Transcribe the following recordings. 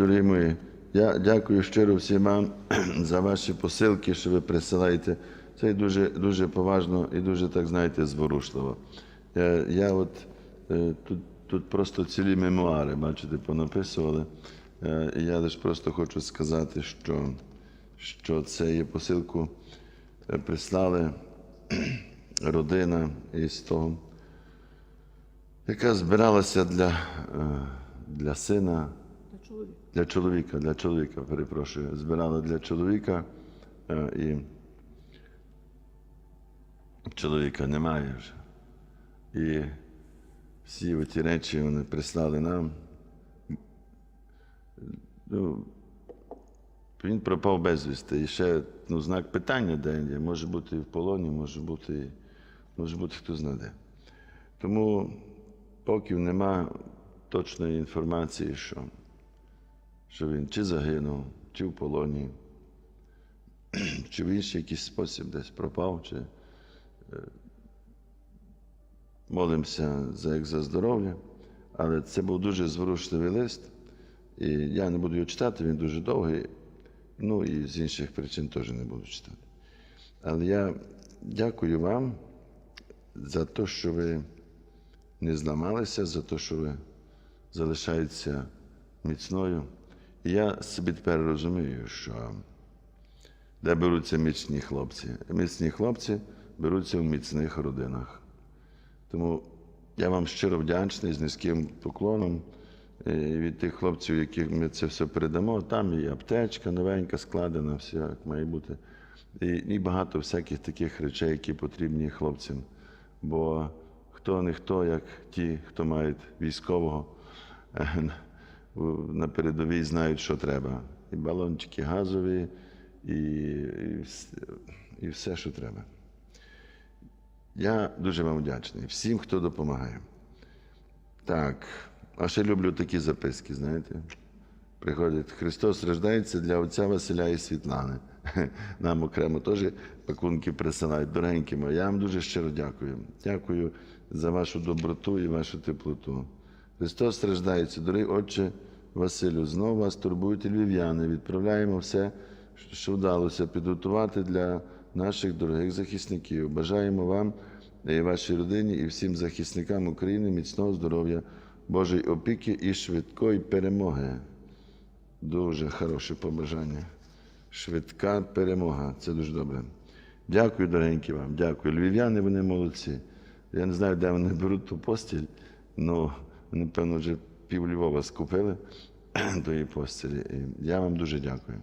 Дорогі мої, я дякую щиро всім вам за ваші посилки, що ви присилаєте. Це дуже, дуже поважно і дуже, так знаєте, зворушливо. Я, я от е, тут, тут просто цілі мемуари, бачите, понаписували. Е, я лише просто хочу сказати, що, що це є посилку е, прислали родина із того, яка збиралася для, е, для сина. Чоловіка. Для чоловіка, для чоловіка, перепрошую, збирали для чоловіка е, і чоловіка немає вже. І всі ті речі вони прислали нам. Ну, він пропав безвісти. І ще ну, знак питання, де. Може бути і в полоні, може бути, може бути хто знаде. Тому поки нема точної інформації, що що він чи загинув, чи в полоні, чи в інший якийсь спосіб десь пропав, чи е, молимося за як за здоров'я. Але це був дуже зворушливий лист. І я не буду його читати, він дуже довгий. Ну і з інших причин теж не буду читати. Але я дякую вам за те, що ви не зламалися, за те, що ви залишаєтеся міцною. Я собі тепер розумію, що де беруться міцні хлопці. Міцні хлопці беруться в міцних родинах. Тому я вам щиро вдячний з низьким поклоном від тих хлопців, яким ми це все передамо. Там і аптечка новенька складена, все як має бути. І, і багато всяких таких речей, які потрібні хлопцям. Бо хто не хто, як ті, хто мають військового е, на передовій, знають, що треба. І балончики газові, і, і, і все, що треба. Я дуже вам вдячний всім, хто допомагає. Так, а ще люблю такі записки, знаєте. Приходять, Христос рождається для отця Василя і Світлани. Нам окремо теж пакунки присилають. Дорогенькі мої, я вам дуже щиро дякую. Дякую за вашу доброту і вашу теплоту. Христос страждається, дорогий Отче Василю, знову вас турбують львів'яни. Відправляємо все, що вдалося підготувати для наших дорогих захисників. Бажаємо вам і вашій родині, і всім захисникам України міцного здоров'я, Божої опіки і швидкої перемоги. Дуже хороше побажання. Швидка перемога. Це дуже добре. Дякую, дорогенькі вам. Дякую. Львів'яни, вони молодці. Я не знаю, де вони беруть ту постіль, але, напевно, вже пів Львова скупили тої постілі. І я вам дуже дякую.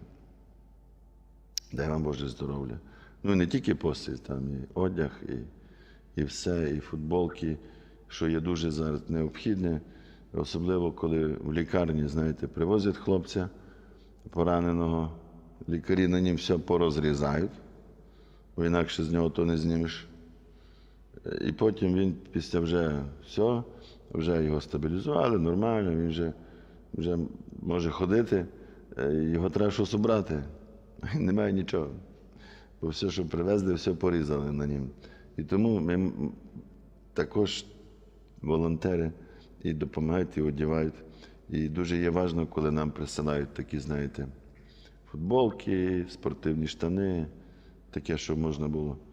Дай вам Боже здоров'я. Ну, не тільки постіль, там і одяг, і, і все, і футболки, що є дуже зараз необхідне. Особливо, коли в лікарні, знаєте, привозять хлопця пораненого, лікарі на нім все порозрізають, бо інакше з нього то не знімеш. І потім він після вже все, вже його стабілізували, нормально, він вже, вже може ходити, е, його треба щось обрати. Немає нічого. Бо все, що привезли, все порізали на нім. І тому ми також волонтери і допомагають, і одягають. І дуже є важливо, коли нам присилають такі, знаєте, футболки, спортивні штани, таке, що можна було е,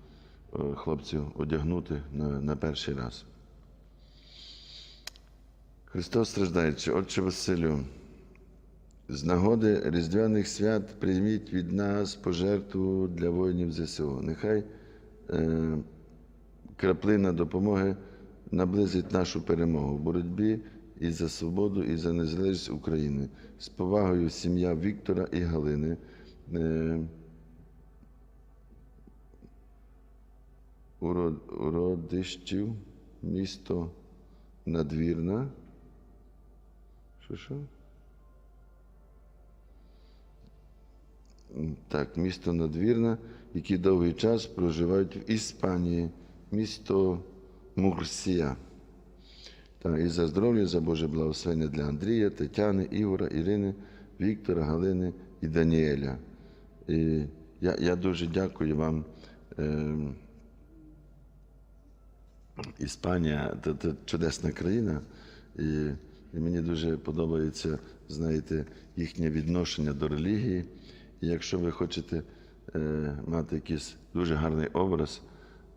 хлопців одягнути на, на перший раз. Христос страждаючи, Отче Василю, з нагоди Різдвяних свят прийміть від нас пожертву для воїнів ЗСУ. Нехай е, краплина допомоги наблизить нашу перемогу в боротьбі і за свободу, і за незалежність України. З повагою сім'я Віктора і Галини. Е, уродищів, місто Надвірна. Що що? Так, місто Надвірна, які довгий час проживають в Іспанії, місто Мурсія. Та, і за здоров'я, за Боже благословення для Андрія, Тетяни, Ігора, Ірини, Віктора, Галини і Даніеля. І я, я дуже дякую вам. Е, Іспанія це, чудесна країна. І І мені дуже подобається, знаєте, їхнє відношення до релігії. І якщо ви хочете е, мати якийсь дуже гарний образ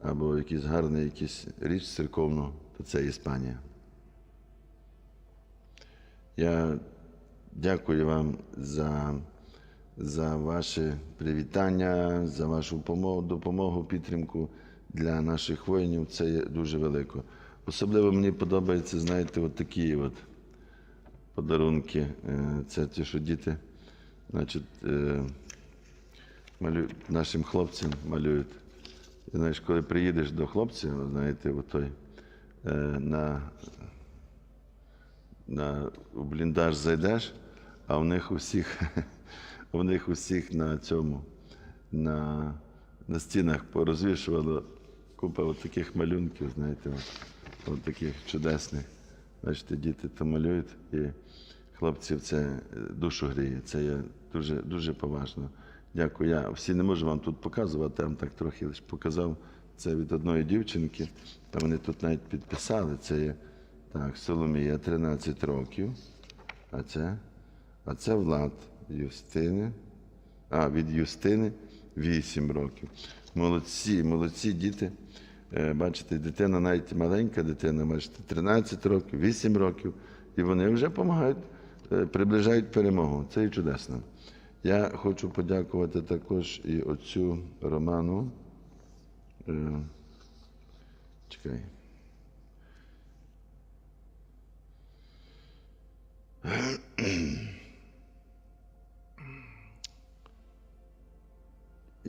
або якийсь гарний якийсь річ церковну, то це Іспанія. Я дякую вам за, за ваше привітання, за вашу допомогу, підтримку для наших воїнів. Це є дуже велико. Особливо мені подобається, знаєте, от такі от подарунки. Е, Це ті, що діти, значить, е, малюють, нашим хлопцям малюють. І, знаєш, коли приїдеш до хлопців, знаєте, отой, е, на на у бліндаж зайдеш, а в них усіх, у них усіх на цьому, на, на стінах порозвішувало купа от таких малюнків, знаєте, от, от таких чудесних. Бачите, діти то малюють, і хлопців це е, душу гріє. Це є дуже, дуже поважно. Дякую. Я всі не можу вам тут показувати, я вам так трохи лише показав. Це від одної дівчинки, та вони тут навіть підписали. Це є так, Соломія 13 років. А це? А це Влад Юстини. А, від Юстини 8 років. Молодці, молодці діти. Е, Бачите, дитина навіть маленька дитина, бачите, 13 років, 8 років, і вони вже допомагають, е, приближають перемогу. Це і чудесно. Я хочу подякувати також і отцю Роману. Е, Чекай.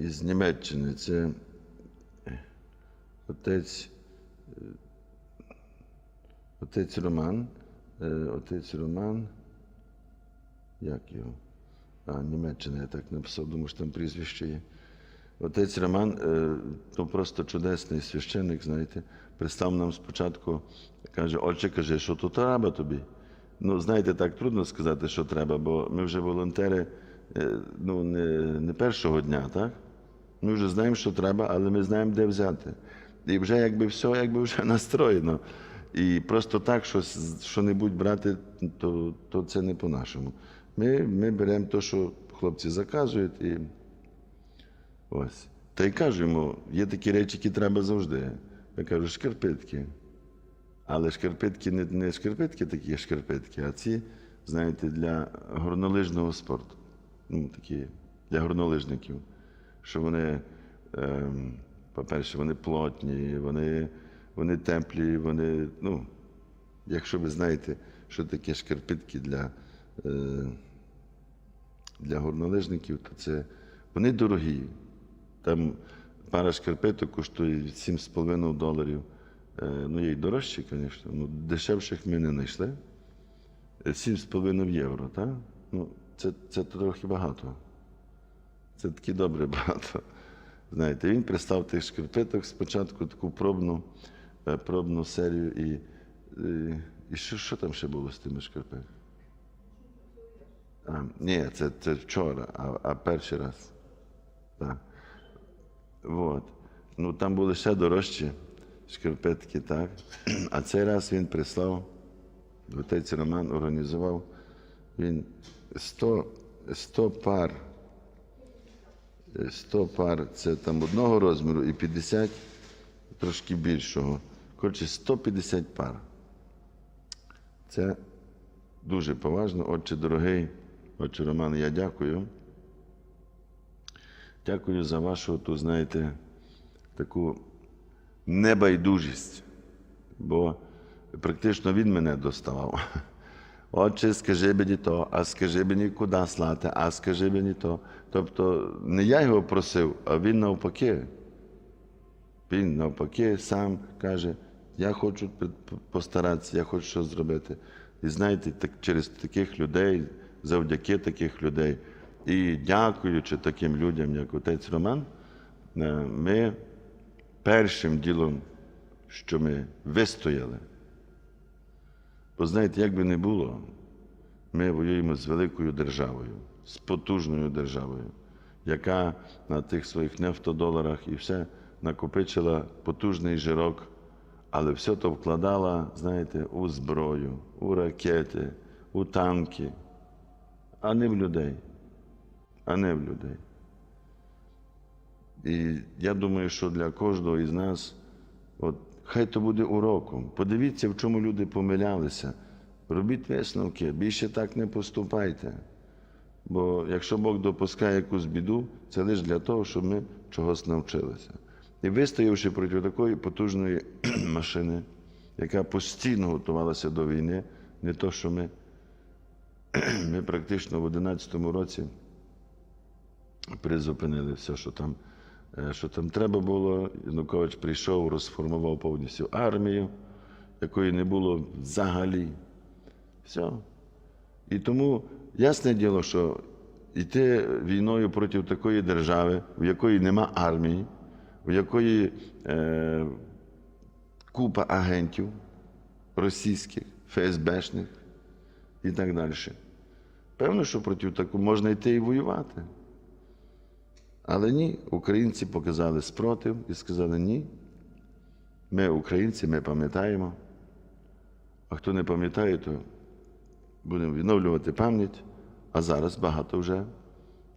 Із Німеччини це отець, е, отець Роман, е, отець Роман, як його? А, Німеччина, я так написав, думаю, що там прізвище є. Отець Роман, е, ну просто чудесний священник, знаєте, пристав нам спочатку, каже, отче, каже, що тут треба тобі? Ну, знаєте, так трудно сказати, що треба, бо ми вже волонтери е, ну, не, не першого дня, так? Ми вже знаємо, що треба, але ми знаємо, де взяти. І вже якби все якби вже настроєно. І просто так, що, що-небудь брати, то, то це не по-нашому. Ми, ми беремо те, що хлопці заказують, і ось. Та й кажу йому, є такі речі, які треба завжди. Я кажу, шкарпетки. Але шкарпетки не, не шкарпетки такі шкарпетки, а ці, знаєте, для горнолижного спорту. Ну, такі для горнолижників. Що вони, ем, по-перше, вони плотні, вони, вони теплі, вони, ну, якщо ви знаєте, що таке шкарпетки для, е, для горнолижників, то це вони дорогі. Там пара шкарпеток коштує 7,5 доларів. Е, Ну, є й дорожчі, звісно. Ну, дешевших ми не знайшли. Е, 7,5 євро, так? Ну, це, це трохи багато. Це таки добре багато. Знаєте, він пристав тих шкарпеток спочатку таку пробну, е, пробну серію. І, і, і що, що там ще було з тими шкарпетками? Ні, це, це вчора, а, а перший раз. Так. Вот. Ну, там були ще дорожчі шкарпетки, так. А цей раз він прислав, отець Роман організував, він 100, 100 пар. Е, 100 пар це там одного розміру і 50 трошки більшого. Коротше, 150 пар. Це дуже поважно. Отче дорогий, отче Роман, я дякую. Дякую за вашу, ту, знаєте, таку небайдужість, бо практично він мене доставав. Отче, скажи мені то, а скажи мені, куди слати, а скажи мені то. Тобто не я його просив, а він навпаки. Він навпаки сам каже, я хочу постаратися, я хочу щось зробити. І знаєте, так, через таких людей, завдяки таких людей, і дякуючи таким людям, як отець Роман, е, ми першим ділом, що ми вистояли. Бо знаєте, як би не було, ми воюємо з великою державою, з потужною державою, яка на тих своїх нефтодоларах і все накопичила потужний жирок, але все то вкладала, знаєте, у зброю, у ракети, у танки, а не в людей. А не в людей. І я думаю, що для кожного із нас, от, хай то буде уроком. Подивіться, в чому люди помилялися. Робіть висновки, більше так не поступайте. Бо якщо Бог допускає якусь біду, це лише для того, щоб ми чогось навчилися. І вистоявши проти такої потужної машини, яка постійно готувалася до війни, не то, що ми, ми практично в 2011 році призупинили все, що там, що там треба було. Янукович прийшов, розформував повністю армію, якої не було взагалі. Все. І тому ясне діло, що йти війною проти такої держави, в якої нема армії, в якої е, купа агентів російських, ФСБшних і так далі. Певно, що проти такого можна йти і воювати. Але ні, українці показали спротив і сказали ні. Ми українці, ми пам'ятаємо. А хто не пам'ятає, то будемо відновлювати пам'ять, а зараз багато вже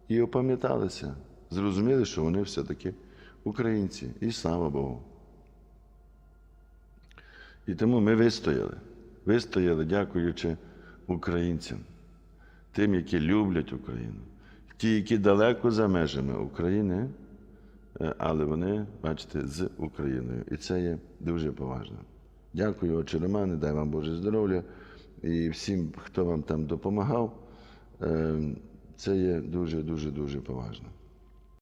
і опам'яталися. Зрозуміли, що вони все-таки українці. І слава Богу. І тому ми вистояли. Вистояли, дякуючи українцям, тим, які люблять Україну, ті, які далеко за межами України, е, але вони, бачите, з Україною. І це є дуже поважно. Дякую, отче Романе, дай вам Боже здоров'я і всім, хто вам там допомагав. Е, Це є дуже, дуже, дуже поважно.